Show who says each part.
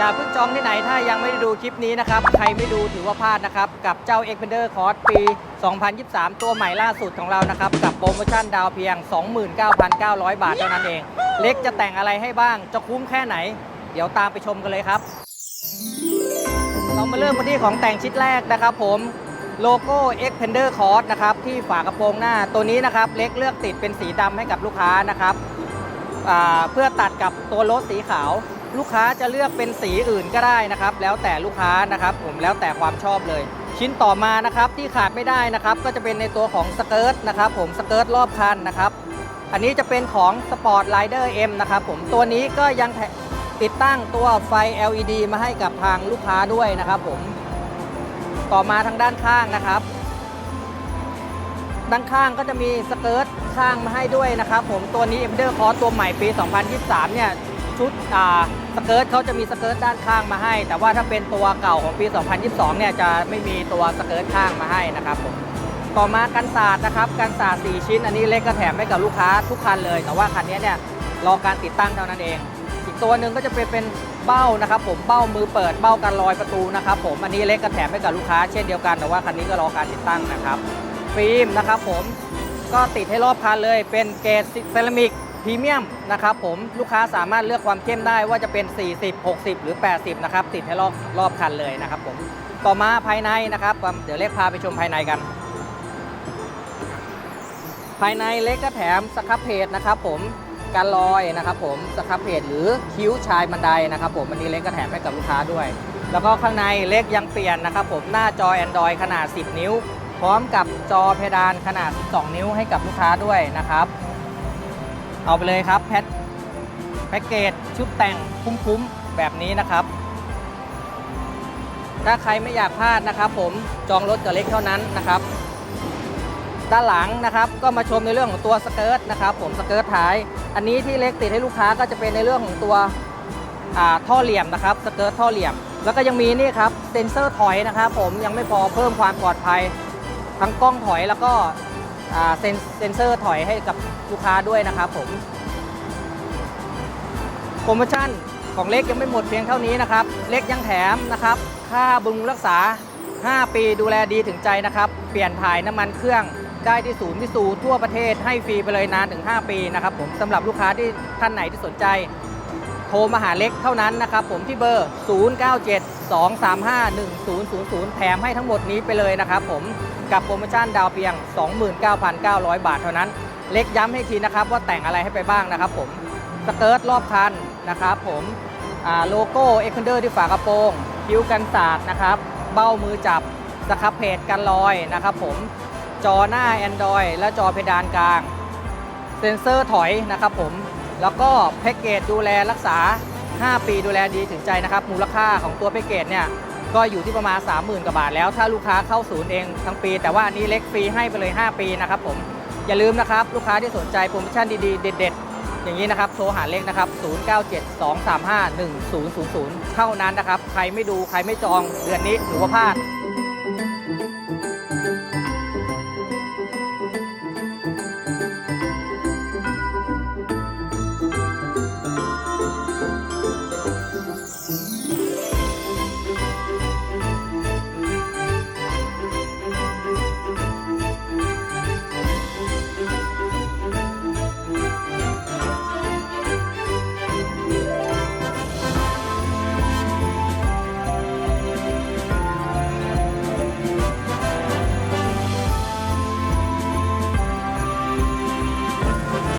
Speaker 1: อย่าเพิ่งจองที่ไหนถ้ายังไม่ได้ดูคลิปนี้นะครับ ใครไม่ดูถือว่าพลาดนะครับ กับเจ้า e x p e n d e r Course ปี 2023 ตัวใหม่ล่าสุดของเรานะครับ กับโปรโมชั่นดาวเพียง 29,900 บาทเท่านั้นเอง เล็กจะแต่งอะไรให้บ้างจะคุ้มแค่ไหน เดี๋ยวตามไปชมกันเลยครับเรามาเริ่มกันที่ของแต่งชิ้นแรกนะครับผมโลโก้ e x p e n d e r Course นะครับที่ฝากระโปรงหน้าตัวนี้นะครับเล็กเลือกติดเป็นสีดำให้กับลูกค้านะครับเพื่อตัดกับตัวรถสีขาว ลูกค้าจะเลือกเป็นสีอื่นก็ได้นะครับ แล้วแต่ลูกค้านะครับ ผมแล้วแต่ความชอบเลย ชิ้นต่อมานะครับที่ขาดไม่ได้นะครับ ก็จะเป็นในตัวของสเกิร์ตนะครับ ผมสเกิร์ตรอบคันนะครับอันนี้จะเป็นของ Sport Rider M นะครับผมตัวนี้ก็ยังติดตั้งตัวไฟ LED มาให้กับทางลูกค้าด้วยนะครับผมต่อมาทางด้านข้างนะครับ ด้านข้างก็จะมีสเกิร์ตข้างมาให้ด้วยนะครับผมตัวนี้ e m d e r c o r s ตัวใหม่ปี 2023 เนี่ยชุดอ่า สเกิร์ตเขาจะมีสเกิร์ตด้านข้างมาให้ แต่ว่าถ้าเป็นตัวเก่าของปี 2022 เนี่ยจะไม่มีตัวสเกิร์ตข้างมาให้นะครับผมต่อมากันศาสตร์นะครับกันศาสตร์4ชิ้น อันนี้เล็กก็แถมให้กับลูกค้าทุกคันเลย แต่ว่าคันนี้เนี่ยรอการติดตั้งเท่านั้นเอง อีกตัวหนึ่งก็จะเป็นเป็นเบ้านะครับผมเบ้ามือเปิดเบ้ากันลอยประตูนะครับผมอันนี้เล็กก็แถมให้กับลูกค้าเช่นเดียวกันแต่ว่าคันนี้ก็รอการติดตั้งนะครับฟิล์มนะครับผมก็ติดให้รอบคันเลยเป็นเกรดเซรามิก พรีเมียมนะครับผมลูกค้าสามารถเลือกความเข้มได้ว่าจะเป็น 40 60 หรือ 80 นะครับ ติดให้รอบรอบคันเลยนะครับผมต่อมาภายในนะครับ เดี๋ยวเล็กพาไปชมภายในกัน ภายในเล็กก็แถมสครับเพจนะครับผมการลอยนะครับผมสครับเพจหรือคิ้วชายบันไดนะครับผมอันนี้เล็กก็แถมให้กับลูกค้าด้วย แล้วก็ข้างในเล็กยังเปลี่ยนนะครับผมหน้าจอ Android ขนาด 10 นิ้ว พร้อมกับจอเพดานขนาด2นิ้วให้กับลูกค้าด้วยนะครับ เอาไปเลยครับแพ็คแพ็กเกจชุดแต่งคุ้มๆแบบนี้นะครับ ถ้าใครไม่อยากพลาดนะครับ ผมจองรถกับเล็กเท่านั้นนะครับ ด้านหลังนะครับก็มาชมในเรื่องของตัวสเกิร์ตนะครับ ผมสเกิร์ตท้าย อันนี้ที่เล็กติดให้ลูกค้าก็จะเป็นในเรื่องของตัวอ่าท่อเหลี่ยมนะครับสเกิร์ตท่อเหลี่ยม แล้วก็ยังมีนี่ครับเซ็นเซอร์ถอยนะครับ ผมยังไม่พอเพิ่มความปลอดภัย ทั้งกล้องถอยแล้วก็ เซ็นเซอร์ถอยให้กับลูกค้าด้วยนะครับผมโปรโมชั่นของเล็กยังไม่หมดเพียงเท่านี้นะครับ เล็กยังแถมนะครับ ค่าบำรุงรักษา 5 ปีดูแลดีถึงใจนะครับ เปลี่ยนถ่ายน้ำมันเครื่องได้ที่ศูนย์ที่สูทั่วประเทศให้ฟรีไปเลยนานถึง 5 ปีนะครับผมสำหรับลูกค้าที่ท่านไหนที่สนใจ โทรมาหาเล็กเท่านั้นนะครับผมที่เบอร์ 0972351000 แถมให้ทั้งหมดนี้ไปเลยนะครับผมกับโปรโมชั่นดาวเพียง 29,900 บาทเท่านั้น เล็กย้ำให้ทีนะครับว่าแต่งอะไรให้ไปบ้างนะครับผมสเกิร์ตรอบคันนะครับผมโลโก้เอ็กซ์เดอร์ที่ฝากระโปรงคิ้วกันศาสตร์นะครับ เบ้ามือจับสครับเพจกันลอยนะครับผมจอหน้า Android และจอเพดานกลาง เซ็นเซอร์ถอยนะครับผม แล้วก็แพ็กเกจดูแลรักษา 5 ปีดูแลดีถึงใจนะครับ มูลค่าของตัวแพ็กเกจเนี่ยก็อยู่ที่ประมาณ 30,000กว่าบาทแล้ว ถ้าลูกค้าเข้าศูนย์เองทั้งปี แต่ว่าอันนี้เล็กฟรีให้ไปเลย 5 ปีนะครับผมอย่าลืมนะครับ ลูกค้าที่สนใจโปรโมชั่นดีๆ เด็ด ๆ อย่างนี้นะครับ โทรหาเล็กนะครับ 0972351000 เท่านั้นนะครับ ใครไม่ดูใครไม่จองเดือนนี้ถือว่าพลาด